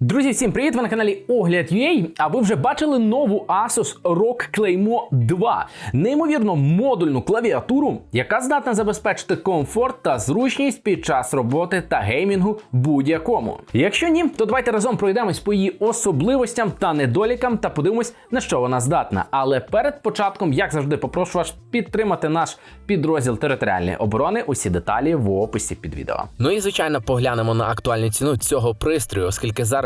Друзі, всім привіт! Ви на каналі Огляд.ua, А ви вже бачили нову Asus ROG Claymore 2. Неймовірно модульну клавіатуру, яка здатна забезпечити комфорт та зручність під час роботи та геймінгу будь-якому. Якщо ні, то давайте разом пройдемось по її особливостям та недолікам та подивимось, на що вона здатна. Але перед початком, як завжди, попрошу вас підтримати наш підрозділ територіальної оборони. Усі деталі в описі під відео. Ну і звичайно поглянемо на актуальну ціну цього пристрою, оскільки зараз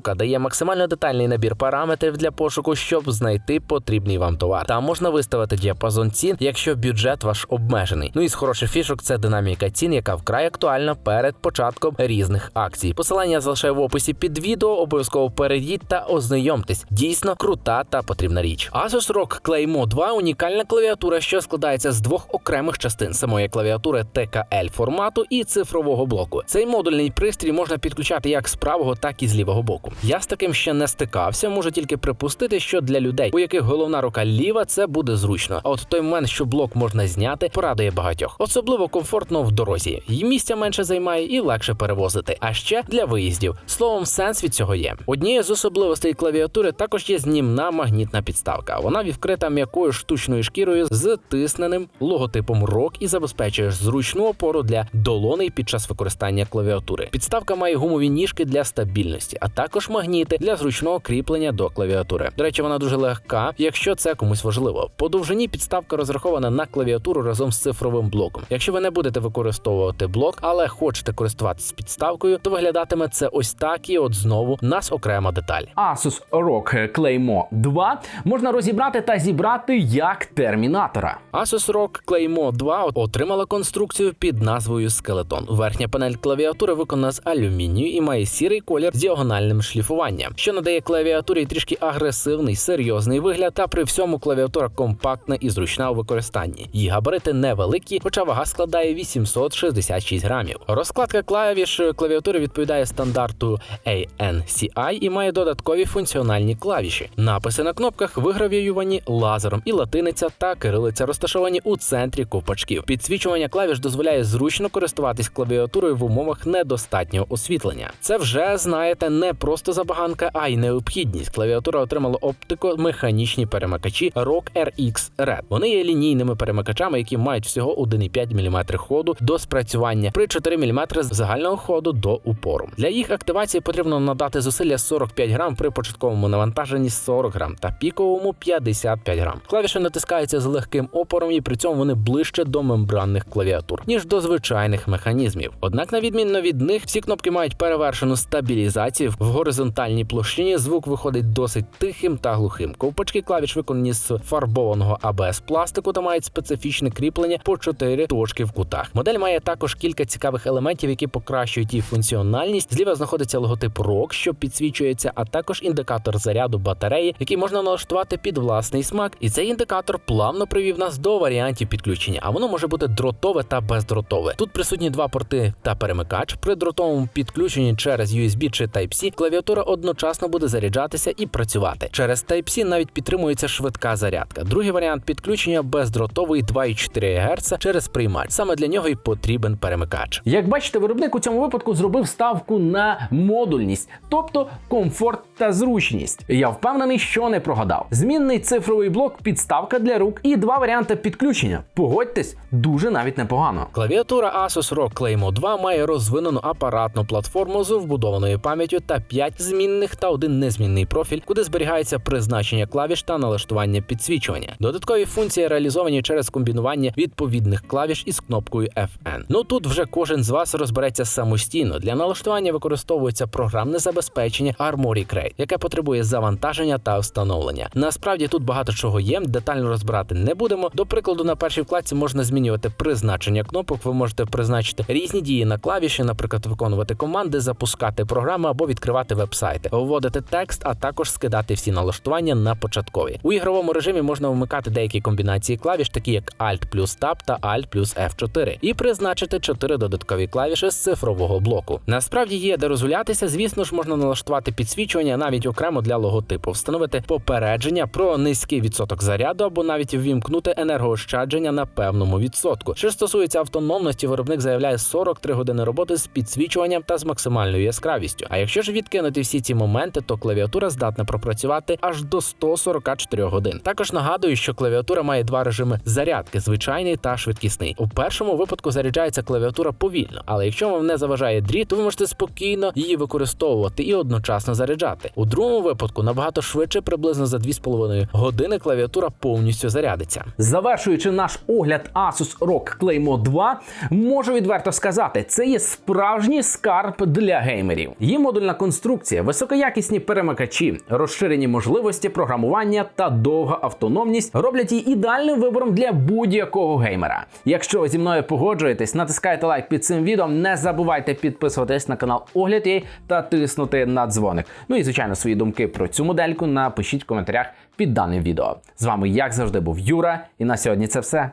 дає максимально детальний набір параметрів для пошуку, щоб знайти потрібний вам товар. Там можна виставити діапазон цін, якщо бюджет ваш обмежений. Ну і з хороших фішок це динаміка цін, яка вкрай актуальна перед початком різних акцій. Посилання я залишаю в описі під відео. Обов'язково перейдіть та ознайомтесь. Дійсно крута та потрібна річ. Asus ROG Claymore 2 унікальна клавіатура, що складається з двох окремих частин самої клавіатури TKL формату і цифрового блоку. Цей модульний пристрій можна підключати як з правого, так і з лівого боку. Я з таким ще не стикався, можу тільки припустити, що для людей, у яких головна рука ліва, це буде зручно. А от той момент, що блок можна зняти, порадує багатьох. Особливо комфортно в дорозі. Її місця менше займає і легше перевозити. А ще для виїздів. Словом, сенс від цього є. Однією з особливостей клавіатури також є знімна магнітна підставка. Вона вкрита м'якою штучною шкірою з тисненим логотипом ROG і забезпечує зручну опору для долоней під час використання клавіатури. Підставка має гумові ніжки для стабільності, а також магніти для зручного кріплення до клавіатури. До речі, вона дуже легка, якщо це комусь важливо. По довжині підставка розрахована на клавіатуру разом з цифровим блоком. Якщо ви не будете використовувати блок, але хочете користуватися підставкою, то виглядатиме це ось так і от знову нас окрема деталь. Asus ROG Claymore 2 можна розібрати та зібрати як термінатора. Asus ROG Claymore 2 отримала конструкцію під назвою Скелетон. Верхня панель клавіатури виконана з алюмінію і має сірий колір з діагональним шліфуванням, що надає клавіатурі трішки агресивний, серйозний вигляд. Та при всьому клавіатура компактна і зручна у використанні. Її габарити невеликі, хоча вага складає 866 грамів. Розкладка клавіш клавіатури відповідає стандарту ANCI і має додаткові функціональні клавіші. Написи на кнопках вигравіювані лазером, і латиниця та кирилиця розташовані у центрі ковпачків. Підсвічування клавіш дозволяє зручно користуватись клавіатурою в умовах недостатнього освітлення. Це вже знаєте не просто забаганка, а й необхідність. Клавіатура отримала оптико-механічні перемикачі ROG RX Red. Вони є лінійними перемикачами, які мають всього 1,5 мм ходу до спрацювання при 4 мм загального ходу до упору. Для їх активації потрібно надати зусилля 45 грам при початковому навантаженні 40 грам та піковому 55 грам. Клавіші натискаються з легким опором, і при цьому вони ближче до мембранних клавіатур, ніж до звичайних механізмів. Однак, на відмінно від них, всі кнопки мають перевершену стабілізацію в горизонтальній площині. Звук виходить досить тихим та глухим. Ковпачки клавіш виконані з фарбованого ABS пластику та мають специфічне кріплення по 4 точки в кутах. Модель має також кілька цікавих елементів, які покращують її функціональність. Зліва знаходиться логотип ROG, що підсвічується, а також індикатор заряду батареї, який можна налаштувати під власний смак. І цей індикатор плавно привів нас до варіантів підключення. А воно може бути дротове та бездротове. Тут присутні два порти та перемикач. При дротовому підключенні через USB чи Type-C клавіатура одночасно буде заряджатися і працювати. Через Type-C навіть підтримується швидка зарядка. Другий варіант підключення бездротовий 2,4 Гц через приймач. Саме для нього й потрібен перемикач. Як бачите, виробник у цьому випадку зробив ставку на модульність, тобто комфорт та зручність. Я впевнений, що не прогадав. Змінний цифровий блок, підставка для рук і два варіанти підключення. Погодьтесь, дуже навіть непогано. Клавіатура Asus ROG Claymore 2 має розвинену апаратну платформу з вбудованою пам'яттю та 5 змінних та один незмінний профіль, куди зберігається призначення клавіш та налаштування підсвічування. Додаткові функції реалізовані через комбінування відповідних клавіш із кнопкою FN. Ну тут вже кожен з вас розбереться самостійно. Для налаштування використовується програмне забезпечення Armoury Crate, яке потребує завантаження та встановлення. Насправді тут багато чого є, детально розбирати не будемо. До прикладу, на першій вкладці можна змінювати призначення кнопок. Ви можете призначити різні дії на клавіші, наприклад, виконувати команди, запускати програми або відкривати редагувати веб-сайти, вводити текст, а також скидати всі налаштування на початкові. У ігровому режимі можна вмикати деякі комбінації клавіш, такі як Alt плюс Tab та Alt плюс F4, і призначити чотири додаткові клавіші з цифрового блоку. Насправді є де розгулятися. Звісно ж, можна налаштувати підсвічування навіть окремо для логотипу, встановити попередження про низький відсоток заряду або навіть ввімкнути енергоощадження на певному відсотку. Що стосується автономності, виробник заявляє 43 години роботи з підсвічуванням та з максимальною яскравістю. А якщо ж відкинути всі ці моменти, то клавіатура здатна пропрацювати аж до 144 годин. Також нагадую, що клавіатура має два режими зарядки: звичайний та швидкісний. У першому випадку заряджається клавіатура повільно, але якщо вам не заважає дріт, то ви можете спокійно її використовувати і одночасно заряджати. У другому випадку набагато швидше, приблизно за 2,5 години, клавіатура повністю зарядиться. Завершуючи наш огляд Asus ROG Claymore 2, можу відверто сказати, це є справжній скарб для геймерів. Її модульна конструкція, високоякісні перемикачі, розширені можливості програмування та довга автономність роблять її ідеальним вибором для будь-якого геймера. Якщо зі мною погоджуєтесь, натискайте лайк під цим відео. Не забувайте підписуватись на канал Огляд та тиснути на дзвоник. Ну і звичайно, свої думки про цю модельку напишіть в коментарях під даним відео. З вами, як завжди, був Юра, і на сьогодні це все.